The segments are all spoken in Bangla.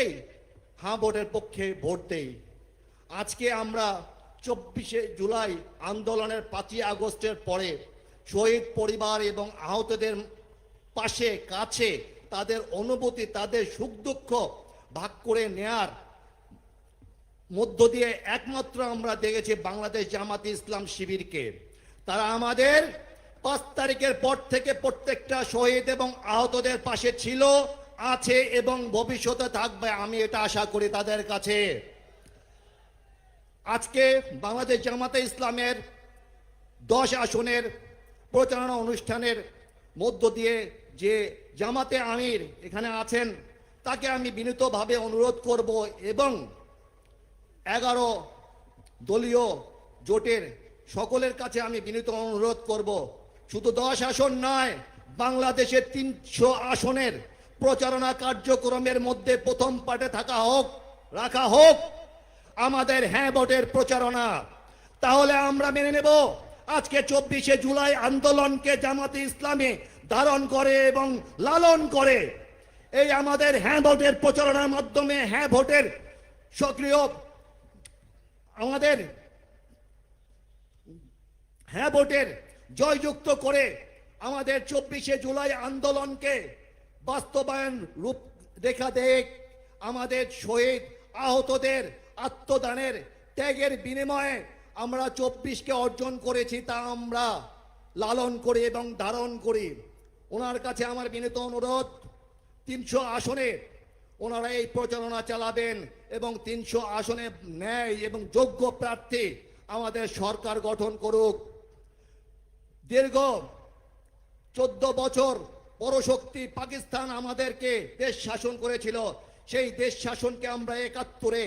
প্রত্যেকেই হ্যাঁ ভোটের পক্ষে ভোট দেই আজকে আমরা চব্বিশে জুলাই আন্দোলনের পাঁচই আগস্টের পরে শহীদ পরিবার এবং আহতদের পাশে, কাছে তাদের অনুভূতি, তাদের সুখ দুঃখ ভাগ করে নেয়ার মধ্য দিয়ে একমাত্র আমরা দেখেছি বাংলাদেশ জামাতে ইসলাম শিবিরকে। তারা আমাদের পাঁচ তারিখের পর থেকে প্রত্যেকটা শহীদ এবং আহতদের পাশে ছিল। আছে এবং ভবিষ্যতে থাকবে, আমি এটা আশা করি তাদের কাছে। আজকে বাংলাদেশ জামাতে ইসলামের দশ আসনের প্রচারণা অনুষ্ঠানের মধ্য দিয়ে যে জামাতে আমির এখানে আছেন, তাকে আমি বিনীতভাবে অনুরোধ করব এবং এগারো দলীয় জোটের সকলের কাছে আমি বিনীত অনুরোধ করব। শুধু দশ আসন নয়, বাংলাদেশের তিনশো আসনের প্রচারণা কার্যক্রমের মধ্যে প্রথম পাটে থাকা হোক, রাখা হোক, আমাদের হ্যাঁ ভোটের প্রচারণা। তাহলে আমরা মেনে নেব, আজকে চব্বিশে জুলাই আন্দোলনকে জামাতে ইসলামে ধারণ করে এবং লালন করে। এই আমাদের হ্যাঁ ভোটের প্রচারণার মাধ্যমে হ্যাঁ ভোটের সক্রিয় আমাদের হ্যাঁ ভোটের জয়যুক্ত করে আমাদের চব্বিশে জুলাই আন্দোলনকে বাস্তবায়ন রূপ দেখা দেখ, আমাদের শহীদ আহতদের আত্মদানের ত্যাগের বিনিময়ে আমরা চব্বিশকে অর্জন করেছি তা আমরা লালন করি এবং ধারণ করি। ওনার কাছে আমার বিনীত অনুরোধ, তিনশো আসনে ওনারা এই প্রচারণা চালাবেন এবং তিনশো আসনে ন্যায় এবং যোগ্য প্রার্থী আমাদের সরকার গঠন করুক। দীর্ঘ চোদ্দ বছর পরশক্তি পাকিস্তান আমাদেরকে দেশ শাসন করেছিল। সেই দেশ শাসনকে আমরা একাত্তরে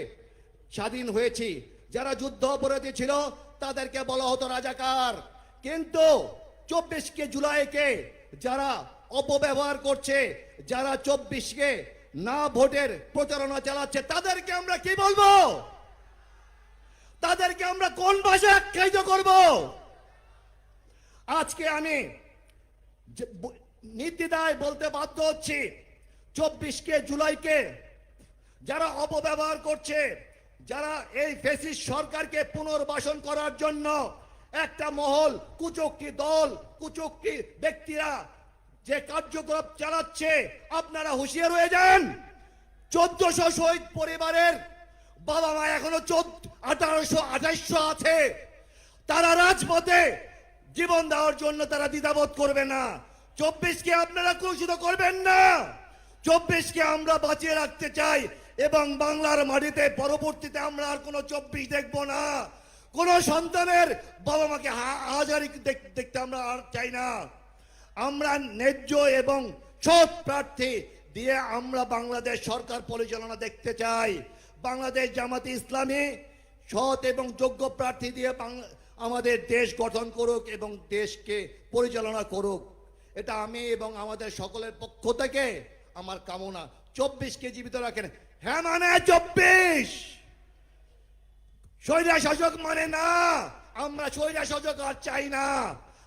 স্বাধীন হয়েছি। যারা যুদ্ধ অপরাধী ছিল, তাদেরকে বলা হতো রাজাকার। কিন্তু চব্বিশকে জুলাইকে যারা অপব্যবহার করছে, যারা চব্বিশকে না ভোটের প্রচারণা চালাচ্ছে, তাদেরকে আমরা কি বলব? তাদেরকে আমরা কোন ভাষায় আখ্যায়িত করব? আজকে আমি নির্দ্বিধায় বলতে বাধ্য হচ্ছি, চব্বিশকে জুলাইকে যারা অপব্যবহার করছে, যারা এই ফেসিস সরকারকে পুনর্বাসন করার জন্য একটা মহল, কুচক্রি দল, কুচক্রি ব্যক্তিরা যে কার্যকলাপ চালাচ্ছে, আপনারা হুঁশিয়ার হয়ে যান। চোদ্দশো শহীদ পরিবারের বাবা মা এখনও চোদ্দ, আঠারোশো আঠাইশো আছে। তারা রাজপথে জীবন দেওয়ার জন্য তারা দ্বিধাবোধ করবে না। চব্বিশকে আপনারা কুষিত করবেন না। চব্বিশকে আমরা বাঁচিয়ে রাখতে চাই এবং বাংলার মাটিতে পরবর্তীতে আমরা আর কোনো চব্বিশ দেখব না। কোন সন্তানের বাবা মাকে হাজারি দেখ- দেখতে আমরা আর চাই না। আমরা ন্যায্য এবং সৎ প্রার্থী দিয়ে আমরা বাংলাদেশ সরকার পরিচালনা দেখতে চাই। বাংলাদেশ জামাতে ইসলামী সৎ এবং যোগ্য প্রার্থী দিয়ে আমাদের দেশ গঠন করুক এবং দেশকে পরিচালনা করুক। এটা আমি এবং আমাদের সকলের পক্ষ থেকে আমার কামনা। চব্বিশকে জীবিত রাখেন। হ্যাঁ মানে চব্বিশ। স্বৈরা শাসক মানে না। আমরা স্বৈরা শাসক আর চাই না।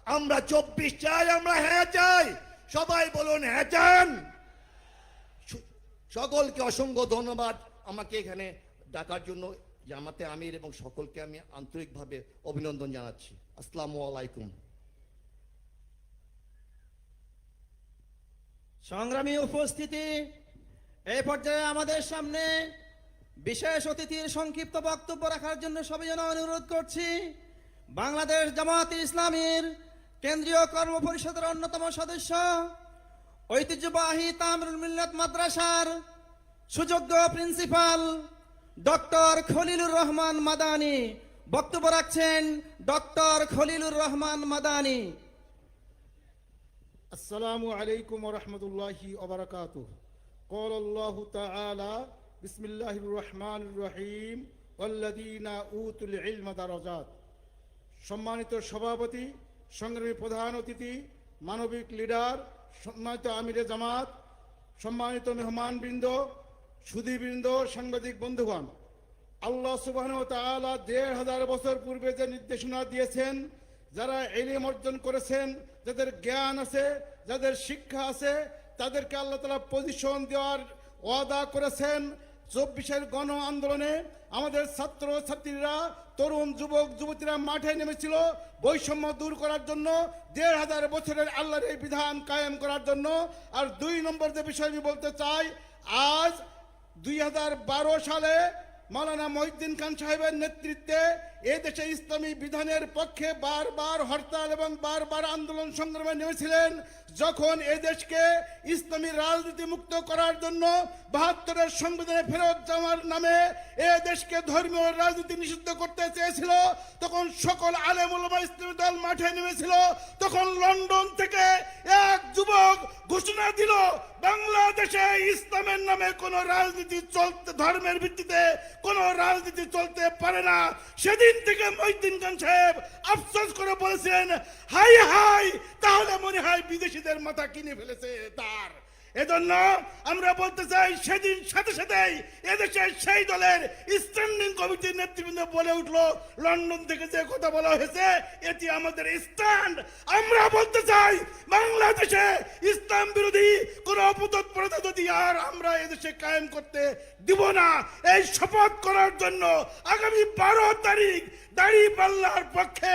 আমরা চব্বিশ চাই, আমরা হ্যাঁ চাই। সবাই বলুন হ্যাঁ চান। সকলকে অসংখ্য ধন্যবাদ। আমাকে এখানে ডাকার জন্য জামাতে আমির এবং সকলকে আমি আন্তরিকভাবে অভিনন্দন জানাচ্ছি। আসসালামু আলাইকুম। সংগ্রামী উপস্থিতি, এই পর্যায়ে আমাদের সামনে বিশেষ অতিথির সংক্ষিপ্ত বক্তব্য রাখার জন্য সবাই যেন অনুরোধ করছি, বাংলাদেশ জামাত ইসলামীর কেন্দ্রীয় কর্ম পরিষদের অন্যতম সদস্য, ঐতিহ্যবাহী তামরুল মিল্লাত মাদ্রাসার সুযোগ্য প্রিন্সিপাল ডক্টর খলিলুর রহমান মাদানি। বক্তব্য রাখছেন ডক্টর খলিলুর রহমান মাদানি। السلام عليكم ورحمة الله وبركاته قال الله تعالى بسم الله الرحمن الرحيم والذين أوتوا العلم درجات সম্মানিত সভাপতি সংগ্রামী প্রধান অতিথি মানবিক লিডার সম্মানিত আমিরে জামাত সম্মানিত মেহমানবৃন্দ সুধীবৃন্দ সাংবাদিক বন্ধুগণ আল্লাহ সুবাহ তাআলা দেড় হাজার বছর পূর্বে যে নির্দেশনা দিয়েছেন যারা এলিম অর্জন করেছেন, যাদের জ্ঞান আছে, যাদের শিক্ষা আছে, তাদেরকে আল্লাহ তালা পজিশন দেওয়ার ওয়াদা করেছেন। চব্বিশের গণ আন্দোলনে আমাদের ছাত্র ছাত্রীরা, তরুণ যুবক, যুবতীরা মাঠে নেমেছিল বৈষম্য দূর করার জন্য, দেড় হাজার বছরের আল্লাহর এই বিধান কায়েম করার জন্য। আর দুই নম্বর যে বিষয় আমি বলতে চাই, আজ দুই হাজার বারো সালে মাওলানা মহিউদ্দিন খান সাহেবের নেতৃত্বে এ দেশে ইসলামী বিধানের পক্ষে বারবার হরতাল এবং বারবার আন্দোলন সংগ্রামে নেমেছিলেন, যখন এ দেশকে ইসলামী রাজনীতি মুক্ত করার জন্য বাহাত্তরের সংবিধানে ফেরত যাওয়ার নামে এ দেশকে ধর্মীয় রাজনীতি নিষিদ্ধ করতে চেয়েছিল, তখন সকল আলেম ওলামা ইসলামী দল মাঠে নেমেছিল, তখন লন্ডন থেকে এক যুবক ঘোষণা দিল, বাংলাদেশে ইসলামের নামে কোন রাজনীতি চলতে, ধর্মের ভিত্তিতে কোন রাজনীতি চলতে পারে না। সেদিন থেকে মহিদ্দিন খান সাহেব আফসোস করে বলেছেন, হাই হাই, তাহলে মনে হয় বিদেশিদের মাথা কিনে ফেলেছে তার। এজন্য আমরা বলতে চাই, সেদিন সাথে সাথেই এদেশের সেই দলের স্ট্যান্ডিং কমিটির নেতৃবৃন্দ বলে উঠল, লন্ডন থেকে যে কথা বলা হয়েছে, এটি আমাদের স্ট্যান্ড আমরা বলতে চাই বাংলাদেশে ইসলাম বিরোধী কোন অপতৎপরতা যদি আর আমরা এদেশে কায়েম করতে দিব না, এই শপথ করার জন্য আগামী বারো তারিখ দাড়ি পাল্লার পক্ষে,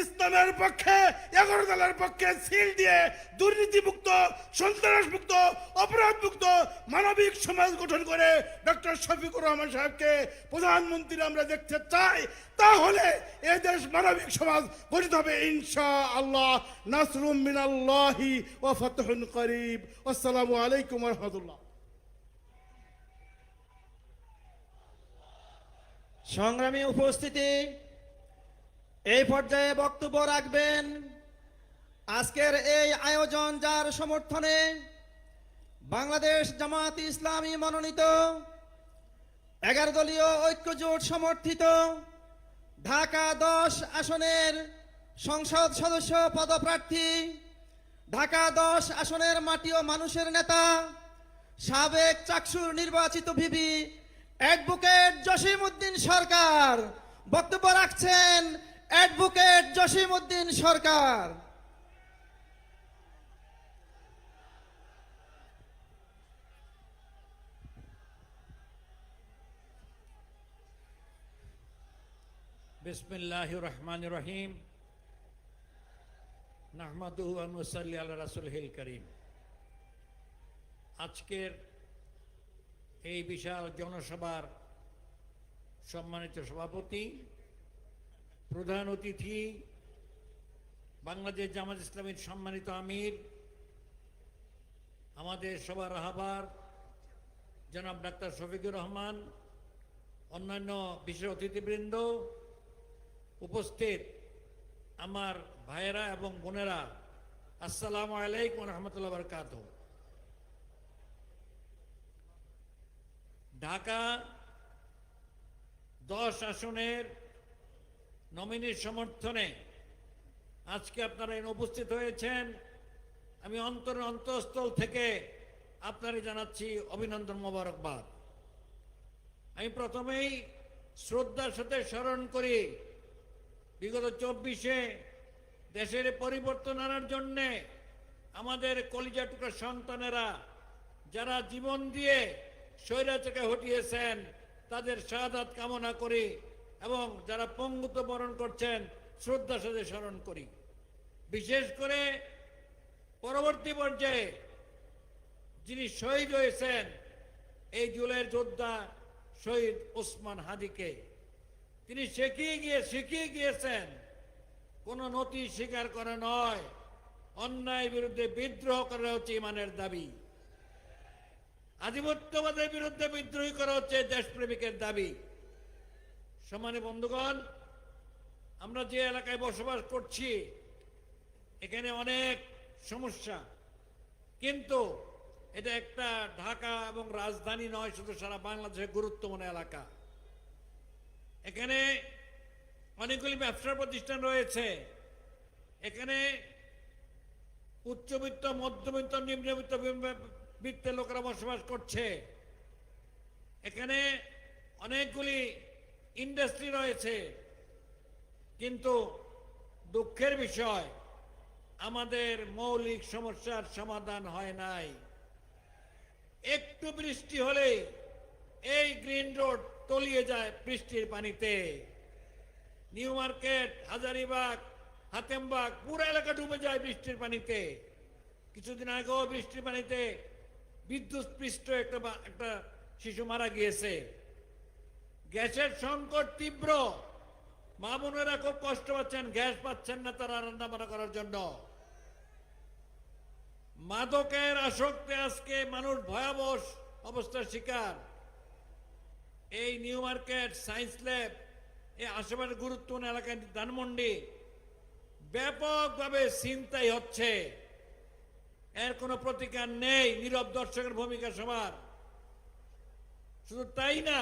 ইসলামের পক্ষে, এগারো দলের পক্ষে সিল দিয়ে দুর্নীতিমুক্ত, সন্ত্রাসমুক্ত, অপরাধমুক্ত মানবিক সমাজ গঠন করে ডক্টর শফিকুর রহমান সাহেবকে প্রধানমন্ত্রী আমরা দেখতে চাই। তাহলে এ দেশ মানবিক সমাজ গঠিত হবে ইনশা আল্লাহ নাসরুম মিনাল্লাহি ও ফতহুন করিব। আসসালামু আলাইকুম রহমতুল্লাহ। সংগ্রামী উপস্থিতি, এই পর্যায়ে বক্তব্য রাখবেন আজকের এই আয়োজন যার সমর্থনে বাংলাদেশ জামাত ইসলামী মনোনীত এগারো দলীয় ঐক্যজোট সমর্থিত ঢাকা দশ আসনের সংসদ সদস্য পদপ্রার্থী, ঢাকা দশ আসনের মাটি ও মানুষের নেতা, সাবেক চাকসুর নির্বাচিত ভিবি অ্যাডভোকেট জসিম উদ্দিন সরকার। বক্তব্য রাখছেন অ্যাডভোকেট জসিম উদ্দিন সরকার। রাসুল হিল করিম আজকের এই বিশাল জনসভার সম্মানিত সভাপতি প্রধান অতিথি বাংলাদেশ জামাত ইসলামীর সম্মানিত আমির আমাদের সবার রাহাবার জনাব ডাক্তার শফিকুর রহমান অন্যান্য বিশেষ অতিথিবৃন্দ উপস্থিত আমার ভাইয়েরা এবং বোনেরা, আসসালামু আলাইকুম রহমতুল্লাহ বরকাত ঢাকা দশ আসনের নমিনির সমর্থনে আজকে আপনারা এখানে উপস্থিত হয়েছেন। আমি অন্তর অন্তঃস্থল থেকে আপনারা জানাচ্ছি অভিনন্দন মোবারকবাদ। আমি প্রথমেই শ্রদ্ধার সাথে স্মরণ করি বিগত চব্বিশে দেশের পরিবর্তন আনার জন্যে আমাদের কলিজা টুকরা সন্তানেরা যারা জীবন দিয়ে স্বৈরাচারকে হটিয়েছেন, তাদের শাহাদাত কামনা করি এবং যারা পঙ্গুত বরণ করছেন শ্রদ্ধার সাথে স্মরণ করি। বিশেষ করে পরবর্তী পর্যায়ে যিনি শহীদ হয়েছেন, এই জুলাইয়ের যোদ্ধা শহীদ ওসমান হাদিকে। তিনি শিখিয়ে গিয়ে, শিখিয়ে গিয়েছেন, কোনো নথি স্বীকার করে নয়। অন্যায় বিরুদ্ধে বিদ্রোহ করা হচ্ছে ইমানের দাবি। আধিপত্যবাদের বিরুদ্ধে বিদ্রোহী করা হচ্ছে দেশপ্রেমিকের দাবি। সমানে বন্ধুগণ, আমরা যে এলাকায় বসবাস করছি, এখানে অনেক সমস্যা। কিন্তু এটা একটা ঢাকা এবং রাজধানী নয়, শুধু সারা বাংলাদেশের গুরুত্বপূর্ণ এলাকা। এখানে অনেকগুলি ব্যবসার প্রতিষ্ঠান রয়েছে। এখানে উচ্চবিত্ত, মধ্যবিত্ত, নিম্নবিত্ত বৃত্তের লোকেরা বসবাস করছে। এখানে অনেকগুলি ইন্ডাস্ট্রি রয়েছে। কিন্তু দুঃখের বিষয়, আমাদের মৌলিক সমস্যার সমাধান হয় নাই। একটু বৃষ্টি হলে এই গ্রিন রোড তলিয়ে যায় বৃষ্টির পানিতে। নিউ মার্কেট হাজারিবাগ, হাতেমবাগ, পুরো এলাকা ডুবে যায় বৃষ্টির পানিতে। কিছুদিন আগেও বৃষ্টির পানিতে বিদ্যুৎ পৃষ্ঠ একটা একটা শিশু মারা গিয়েছে। গ্যাসের সংকট তীব্র। মা বোনেরা খুব কষ্ট পাচ্ছেন, গ্যাস পাচ্ছেন না তারা রান্না বান্না করার জন্য। মাদকের আসক্তে আজকে মানুষ ভয়াবহ অবস্থার শিকার। এই নিউ মার্কেট, সায়েন্স ল্যাব, এই আশেপাশে গুরুত্বপূর্ণ এলাকায় ধানমন্ডি ব্যাপকভাবে চিন্তাই হচ্ছে। এর কোনো প্রতিকার নেই, নীরব দর্শকের ভূমিকা সবার। শুধু তাই না,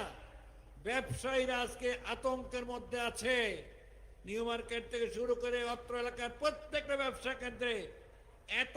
ব্যবসায়ীরা আজকে আতঙ্কের মধ্যে আছে। নিউ মার্কেট থেকে শুরু করে অত্র এলাকার প্রত্যেকটা ব্যবসা কেন্দ্রে এত